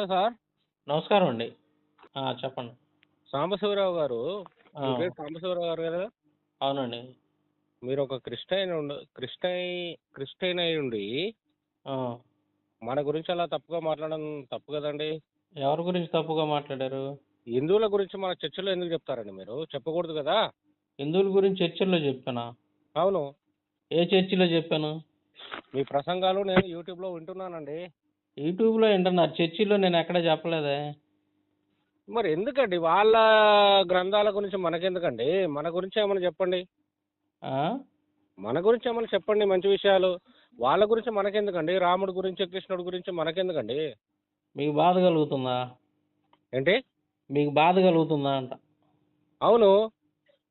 నమస్తే సార్. నమస్కారం అండి చెప్పండి. సాంబశివరావు గారు. సాంబశివరావు గారు కదా? అవునండి. మీరు ఒక క్రిస్టియన్ ఉండ క్రిస్టై క్రిస్టియన్ అయి ఉండి మన గురించి అలా తప్పుగా మాట్లాడడం తప్పు కదండి? ఎవరి గురించి తప్పుగా మాట్లాడారు? హిందువుల గురించి మన చర్చలో ఎందుకు చెప్తారండి మీరు? చెప్పకూడదు కదా? హిందువుల గురించి చర్చిల్లో చెప్పానా? అవును. ఏ చర్చిలో చెప్పాను? మీ ప్రసంగాలు నేను యూట్యూబ్లో వింటున్నానండి. యూట్యూబ్లో వింటున్నారు చర్చిలో నేను ఎక్కడ చెప్పలేదే. మరి ఎందుకండి? వాళ్ళ గ్రంథాల గురించి మనకెందుకండి? మన గురించి ఏమైనా చెప్పండి. ఆ? మన గురించి ఏమైనా చెప్పండి మంచి విషయాలు. వాళ్ళ గురించి మనకెందుకండి? రాముడి గురించి కృష్ణుడి గురించి మనకెందుకండి? మీకు బాధ కలుగుతుందా? ఏంటి? మీకు బాధ కలుగుతుందా అంట. అవును.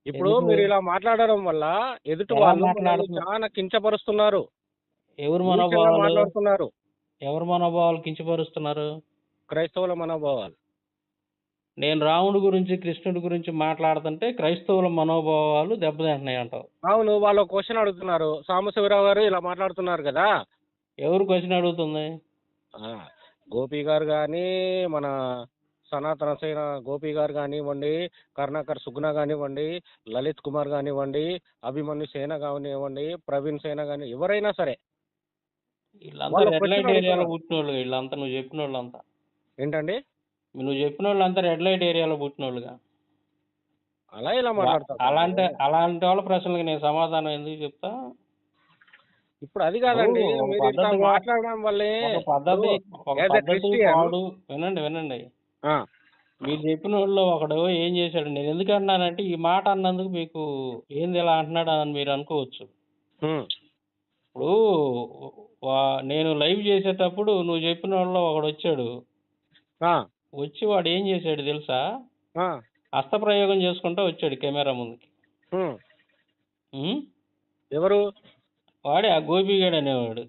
ఇప్పుడు ఎందుకు? మీరు ఇలా మాట్లాడడం వల్ల ఎదుటి ఎలా వాళ్ళు మనల్ని చాలా కించపరుస్తున్నారు. ఎవరు మనోభావాలు? మాట్లాడుతున్నారు? ఎవరు మనోభావాలు కించపరుస్తున్నారు? క్రైస్తవుల మనోభావాలు. నేను రాముడి గురించి కృష్ణుడి గురించి మాట్లాడుతుంటే క్రైస్తవుల మనోభావాలు దెబ్బతింటున్నాయి అంటావు అవును వాళ్ళు క్వశ్చన్ అడుగుతున్నారు. సాంబశివరావు గారు ఇలా మాట్లాడుతున్నారు కదా. ఎవరు క్వశ్చన్ అడుగుతుంది? గోపి గారు కానీ మన సనాతన సేన గోపి గారు కానివ్వండి కరుణాకర్ సుగ్న కానివ్వండి లలిత్ కుమార్ కానివ్వండి అభిమన్యు సేన కానివ్వండి ప్రవీణ్ సేన కానీ ఎవరైనా సరే వీళ్ళంతా వాళ్ళు రెడ్ లైట్ question ఏరియాలో. పుట్టిన వాళ్ళు వీళ్ళంతా నువ్వు చెప్పిన వాళ్ళంతా ఏంటండి? నువ్వు చెప్పిన వాళ్ళంతా రెడ్ లైట్ ఏరియాలో పుట్టిన వాళ్ళుగా అలా ఇలా మాట్లాడతారు. అలాంటి అలాంటి వాళ్ళ ప్రశ్నలకు నేను సమాధానం ఎందుకు చెప్తా? ఇప్పుడు అది కాదండి ఓ, ఒక మీరు ఇట్లా పద్ధతిగా- మాట్లాడడం వల్లే ఒక పద్ధతి ఒక as a పద్ధతి Christian- పాడు వినండి వినండి. ఆ, మీరు చెప్పిన వాళ్ళు ఒకడు ఏం చేశాడు? నేను ఎందుకు అన్నానంటే ఈ మాట అన్నందుకు మీకు ఏంది ఇలా అంటున్నాడు అని మీరు అనుకోవచ్చు. ఇప్పుడు వా- నేను లైవ్ చేసేటప్పుడు నువ్వు చెప్పిన వాళ్ళు ఒకడు వచ్చాడు. వచ్చి వాడు ఏం చేశాడు తెలుసా? హస్తప్రయోగం చేసుకుంటూ వచ్చాడు కెమెరా ముందుకి? ఎవరు? వాడే ఆ గోపిగాడు అనేవాడు.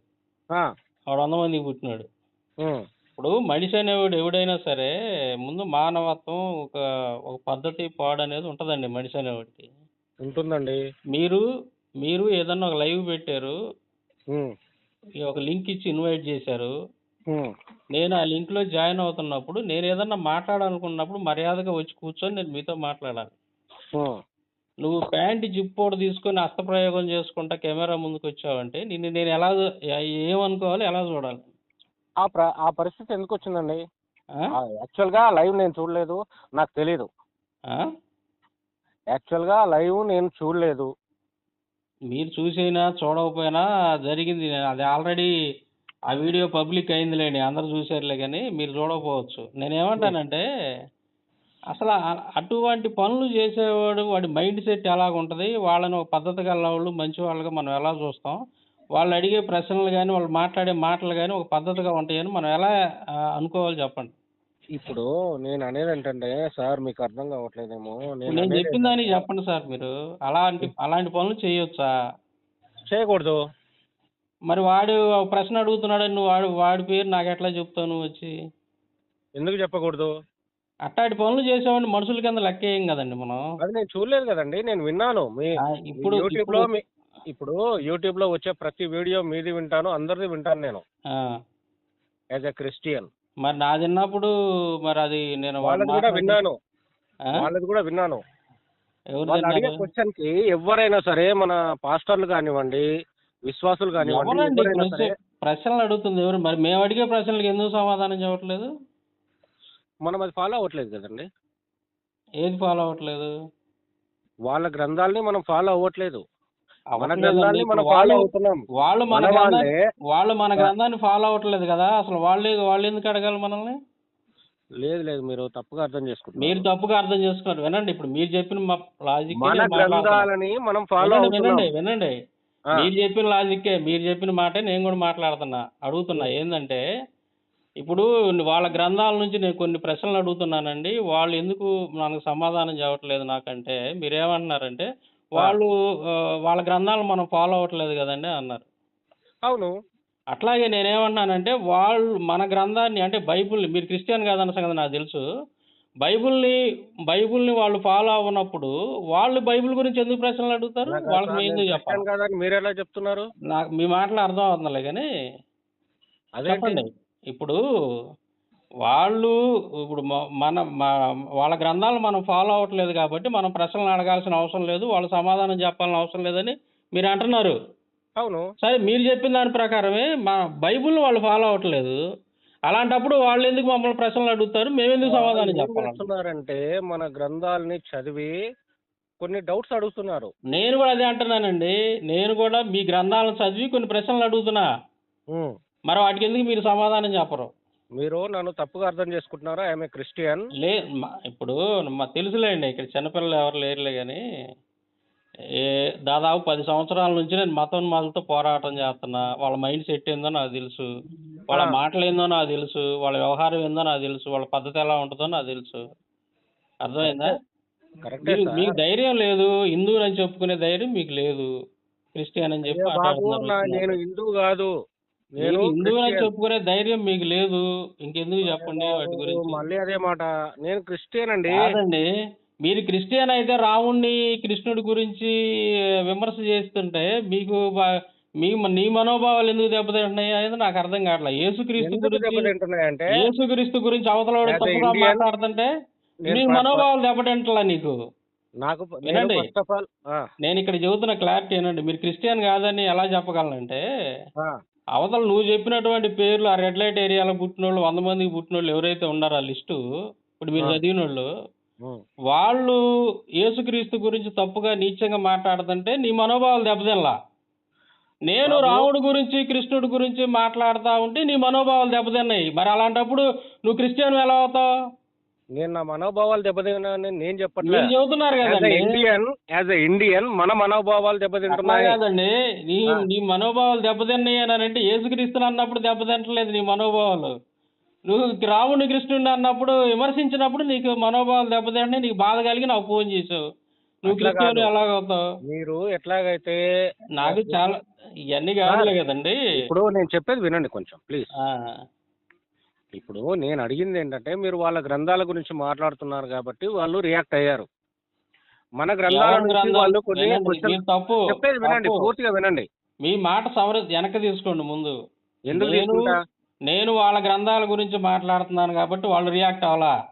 వాడు వంద మందికి పుట్టినాడు. ఇప్పుడు మనిషి అనేవాడు ఎవడైనా సరే ముందు మానవత్వం ఒక ఒక పద్ధతి పాడు అనేది ఉంటుందండి మనిషి అనేవాడికి. ఉంటుందండి. మీరు మీరు ఏదన్నా ఒక లైవ్ పెట్టారు. ఒక లింక్ ఇచ్చి ఇన్వైట్ చేశారు. నేను ఆ లింక్లో జాయిన్ అవుతున్నప్పుడు నేను ఏదన్నా మాట్లాడాలనుకున్నప్పుడు మర్యాదగా వచ్చి కూర్చొని నేను మీతో మాట్లాడాలి. నువ్వు ప్యాంట్ జిప్పోడు తీసుకొని హస్తప్రయోగం చేసుకుంటా కెమెరా ముందుకు వచ్చావంటే నిన్ను నేను ఎలా ఏమనుకోవాలి ఎలా చూడాలి? ఆ ఆ పరిస్థితి ఎందుకు వచ్చిందండి? ఆ? యాక్చువల్గా లైవ్ నేను చూడలేదు నాకు తెలీదు? యాక్చువల్గా లైవ్ నేను చూడలేదు. మీరు చూసైనా చూడకపోయినా జరిగింది. అది ఆల్రెడీ ఆ వీడియో పబ్లిక్ అయిందిలేండి. అందరు చూసారులే కానీ మీరు చూడకపోవచ్చు. నేనేమంటానంటే అసలు అటువంటి పనులు చేసేవాడు వాడి మైండ్ సెట్ ఎలాగుంటుంది? వాళ్ళని ఒక పద్ధతి గల వాళ్ళు మంచి వాళ్ళుగా మనం ఎలా చూస్తాం? వాళ్ళు అడిగే ప్రశ్నలు కానీ వాళ్ళు మాట్లాడే మాటలు కానీ ఒక పద్ధతిగా ఉంటాయని మనం ఎలా అనుకోవాలి చెప్పండి. ఇప్పుడు నేను అనేది ఏంటంటే సార్ మీకు అర్థం కావట్లేదేమో నేను అనేది చెప్పిన దానికి చెప్పండి సార్ మీరు. అలాంటి అలాంటి పనులు చేయొచ్చా? చేయకూడదు. మరి వాడు ఒక ప్రశ్న అడుగుతున్నాడు నువ్వు వాడు వాడి పేరు నాకు ఎట్లా చెప్తావు నువ్వు వచ్చి? ఎందుకు చెప్పకూడదు? అట్టాటి పనులు చేసేవాడిని మనుషుల కింద లెక్కేయం కదండి మనం? అది నేను చూడలేదు కదండి నేను విన్నాను. మీ ఆ, ఇప్పుడు యూట్యూబ్లో మీ ఇప్పుడు యూట్యూబ్లో వచ్చే ప్రతి వీడియో మీది వింటాను అందరిది వింటాను నేను. ఆ, యాజ్ ఎ క్రిస్టియన్ మరి నా తిన్నప్పుడు మరి అది నేను వాళ్ళది కూడా విన్నాను? వాళ్ళది కూడా విన్నాను. ఎవరు వాళ్ళు అడిగే? క్వశ్చన్కి ఎవరైనా సరే మన పాస్టర్లు కానివ్వండి విశ్వాసులు కానివ్వండి ఎవరైనా సరే ప్రశ్నలు అడుగుతుంది ఎవరు? మరి మేము అడిగే ప్రశ్నలకు ఎందుకు సమాధానం చెప్పట్లేదు? మనం అది ఫాలో అవ్వట్లేదు కదండి. ఏది ఫాలో అవ్వట్లేదు? వాళ్ళ గ్రంథాలని మనం ఫాలో అవ్వట్లేదు. వాళ్ళు మన వాళ్ళే. మన గ్రంథాన్ని ఫాలో అవ్వట్లేదు కదా? అసలు వాళ్ళు వాళ్ళు ఎందుకు అడగాలి మనల్ని? లేదు లేదు. మీరు తప్పుగా అర్థం చేసుకుంటున్నారు. మీరు తప్పుగా అర్థం చేసుకున్నారు. వినండి ఇప్పుడు మీరు చెప్పిన లాజిక్ మన మనం ఫాలో వినండి వినండి మీరు చెప్పిన లాజిక్కే మీరు చెప్పిన మాటే నేను కూడా మాట్లాడుతున్నా అడుగుతున్నా. ఏంటంటే ఇప్పుడు వాళ్ళ గ్రంథాల నుంచి నేను కొన్ని ప్రశ్నలు అడుగుతున్నానండి. వాళ్ళు ఎందుకు మనకు సమాధానం చెప్పట్లేదు నాకంటే? మీరేమంటున్నారంటే వాళ్ళు వాళ్ళ గ్రంథాలు మనం ఫాలో అవ్వట్లేదు కదండి అన్నారు. అవును. అట్లాగే నేనేమన్నానంటే వాళ్ళు మన గ్రంథాన్ని అంటే బైబుల్ని మీరు క్రిస్టియన్ కాదన్న సంగతి నాకు తెలుసు. బైబుల్ని బైబుల్ని వాళ్ళు ఫాలో అవ్వనప్పుడు వాళ్ళు బైబిల్ గురించి ఎందుకు ప్రశ్నలు అడుగుతారు? వాళ్ళకి ఎందుకు చెప్పాలి? కాదని మీరు ఎలా చెప్తున్నారు? నాకు మీ మాటలు అర్థం అవుతుందిలే కానీ చెప్పండి. ఇప్పుడు వాళ్ళు ఇప్పుడు మన వాళ్ళ గ్రంథాలు మనం ఫాలో అవ్వట్లేదు కాబట్టి మనం ప్రశ్నలు అడగాల్సిన అవసరం లేదు వాళ్ళు సమాధానం చెప్పాల్సిన అవసరం లేదని మీరు అంటున్నారు. అవును. సరే మీరు చెప్పిన దాని ప్రకారమే మా బైబుల్ వాళ్ళు ఫాలో అవ్వట్లేదు. అలాంటప్పుడు వాళ్ళు ఎందుకు మమ్మల్ని ప్రశ్నలు అడుగుతారు? మేము ఎందుకు సమాధానం ఏం చెప్పాలి చేస్తున్నారంటే మన గ్రంథాలని చదివి కొన్ని డౌట్స్ అడుగుతున్నారు. నేను కూడా అదే అంటున్నానండి. నేను కూడా మీ గ్రంథాలను చదివి కొన్ని ప్రశ్నలు అడుగుతున్నా. మరి వాటికి ఎందుకు మీరు సమాధానం చెప్పరు? మీరు నన్ను తప్పుగా అర్థం చేసుకుంటున్నారా? I'm a Christian. లే మా- ఇప్పుడు మా తెలుసులేండి ఇక్కడ చిన్నపిల్లలు ఎవరు లేరులే కానీ ఏ దాదాపు పది సంవత్సరాల నుంచి నేను మతోన్మాలతో పోరాటం చేస్తున్నా. వాళ్ళ మైండ్ సెట్ ఏందో నాకు తెలుసు. వాళ్ళ ఆ. మాటలు ఏందో నాకు తెలుసు. వాళ్ళ వ్యవహారం ఏందో నాకు తెలుసు. వాళ్ళ పద్ధతి ఎలా ఉంటుందో నాకు తెలుసు. అర్థమైందా? కరెక్టే. మీకు మీకు సార్. ధైర్యం లేదు. హిందువులు అని చెప్పుకునే ధైర్యం మీకు లేదు. క్రిస్టియన్ అని చెప్పి బాబు నా- నేను హిందూ కాదు. నేను. చెప్పుకునే ధైర్యం మీకు లేదు? ఇంకెందుకు చెప్పండి వాటి గురించి. మళ్ళీ అదే మాట. నేను క్రిస్టియన్ అండి కాదండి మీరు క్రిస్టియన్ అయితే రాముణ్ణి కృష్ణుడి గురించి విమర్శ చేస్తుంటే మీకు మీ నీ మనోభావాలు ఎందుకు దెబ్బతింటున్నాయి అనేది నాకు అర్థం కావట్లేదు. యేసుక్రీస్తు గురించి యేసుక్రీస్తు గురించి a తప్పుగా మాట్లాడుతుంటే నీ ఫస్ట్- మనోభావాలు దెబ్బతింటలా నీకు? నాకు నేను వినండి. నేను ఇక్కడ చెబుతున్న క్లారిటీ ఏనండి మీరు క్రిస్టియన్ కాదని ఎలా చెప్పగలనంటే అవతల నువ్వు చెప్పినటువంటి పేర్లు ఆ రెడ్ లైట్ ఏరియాలో పుట్టిన వాళ్ళు వంద మందికి పుట్టిన వాళ్ళు ఎవరైతే ఉన్నారో ఆ లిస్టు ఇప్పుడు మీరు. చదివిన వాళ్ళు వాళ్ళు యేసుక్రీస్తు గురించి తప్పుగా నీచంగా మాట్లాడుతుంటే నీ మనోభావాలు దెబ్బతినలా నేను. రాముడి గురించి కృష్ణుడి గురించి మాట్లాడుతా ఉంటే నీ మనోభావాలు దెబ్బతిన్నాయి మరి అలాంటప్పుడు నువ్వు క్రిస్టియన్ ఎలా అవుతావు నేను నా మనోభావాలు దెబ్బతిన్నాయని నేను మీరు చెప్పట్లేదు చెబుతున్నారు కదండి. ఇండియన్ యాజ్ ఇండియన్ మన మనోభావాలు అట్లా దెబ్బతింటున్నాయి కాదండి. నీ మనోభావాలు దెబ్బతిన్నాయి అని అంటే యేసుక్రీస్తుని అన్నప్పుడు దెబ్బతింటలేదు నీ మనోభావాలు. నువ్వు రాముని కృష్ణుడిని అన్నప్పుడు విమర్శించినప్పుడు నీకు మనోభావాలు దెబ్బతింటే నీకు బాధ కలిగి నాకు ఫోన్ చేసావు నువ్వు అట్లా కాదు. ఎలాగవుతావు? మీరు ఎట్లాగైతే నాకు చాలా ఇవన్నీ కాదులే కదండి. ఇప్పుడు నేను చెప్పేది వినండి కొంచెం ప్లీజ్. ఆ, ఇప్పుడు నేను అడిగింది ఏంటంటే మీరు వాళ్ళ గ్రంథాల గురించి మాట్లాడుతున్నారు కాబట్టి వాళ్ళు రియాక్ట్ అయ్యారు. మన గ్రంథాల నుంచి? వాళ్ళు కొన్ని తప్పు చెప్పేది వినండి. పూర్తిగా వినండి. మీ మాట సమర వెనక్కి తీసుకోండి ముందు. ఎందుకు నేను- తీసుకుంటా? నేను వాళ్ళ గ్రంథాల గురించి మాట్లాడుతున్నాను కాబట్టి వాళ్ళు రియాక్ట్ అవ్వాలా?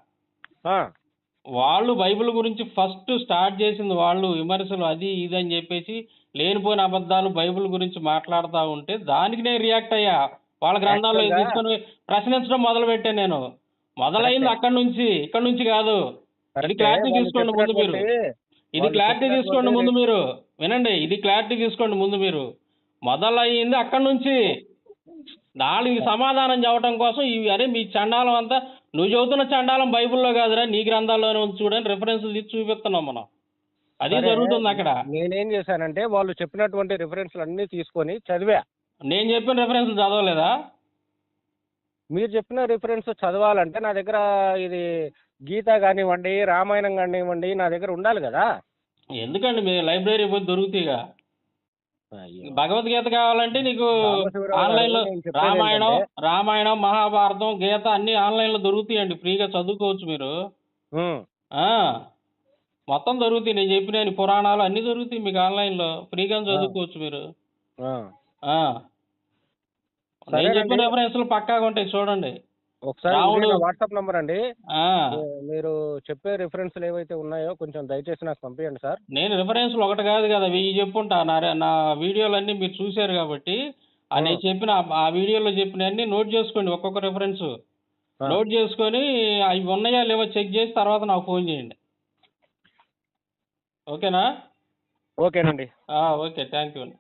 వాళ్ళు బైబిల్ గురించి ఫస్ట్ స్టార్ట్ చేసింది వాళ్ళు విమర్శలు అది ఇది అని చెప్పేసి లేనిపోయిన అబద్ధాలు బైబిల్ గురించి మాట్లాడుతూ ఉంటే దానికి నేను రియాక్ట్ అయ్యా. వాళ్ళ గ్రంథాల్లో తీసుకొని ప్రశ్నించడం మొదలు పెట్టాను నేను. మొదలైంది. అక్కడి నుంచి ఇక్కడ నుంచి కాదు. ఇది. క్లారిటీ తీసుకోండి ముందు మీరు. ఇది క్లారిటీ తీసుకోండి ముందు మీరు. వినండి ఇది క్లారిటీ తీసుకోండి ముందు మీరు. మొదలయ్యింది అక్కడి నుంచి. దానికి సమాధానం చెప్పడం కోసం ఇవి అరే మీ చండాలం అంతా నువ్వు చదువుతున్న చండాలం బైబిల్లో కాదురా నీ గ్రంథాల్లోనే ఉంది చూడని రిఫరెన్స్ తీసి చూపిస్తున్నాం మనం. అది జరుగుతుంది అక్కడ. నేనేం చేశానంటే వాళ్ళు చెప్పినటువంటి రిఫరెన్స్లు అన్ని తీసుకొని చదివా. నేను చెప్పిన రిఫరెన్స్ చదవలేదా? మీరు చెప్పిన రిఫరెన్స్ చదవాలంటే నా దగ్గర ఇది గీత కానివ్వండి రామాయణం కానివ్వండి నా దగ్గర ఉండాలి కదా. ఎందుకండి? మీ లైబ్రరీ పోయి దొరుకుతాయిగా. భగవద్గీత కావాలంటే నీకు ఆన్లైన్లో రామాయణం రామాయణం మహాభారతం గీత అన్ని ఆన్లైన్లో దొరుకుతాయండి. ఫ్రీగా చదువుకోవచ్చు మీరు. మొత్తం దొరుకుతాయి. నేను చెప్పిన పురాణాలు అన్ని దొరుకుతాయి మీకు ఆన్లైన్లో. ఫ్రీగా చదువుకోవచ్చు మీరు. నేను. చెప్పిన రెఫరెన్స్లు పక్కాగా ఉంటాయి చూడండి. ఒకసారి వాట్సాప్ నంబర్ అండి. మీరు చెప్పే రిఫరెన్స్లు ఏవైతే ఉన్నాయో కొంచెం దయచేసి నాకు పంపించండి సార్. నేను రిఫరెన్స్లు ఒకటి కాదు కదా వెయ్యి చెప్పుంటా. నా నా వీడియోలన్నీ మీరు చూశారు కాబట్టి నేను చెప్పిన ఆ- వీడియోలో చెప్పిన అన్ని నోట్ చేసుకోండి ఒక్కొక్క రిఫరెన్స్. నోట్ చేసుకొని అవి ఉన్నాయా లేవో చెక్ చేసి తర్వాత నాకు ఫోన్ చేయండి. ఓకేనా? ఓకేనండి. ఓకే. థ్యాంక్ యూ అండి.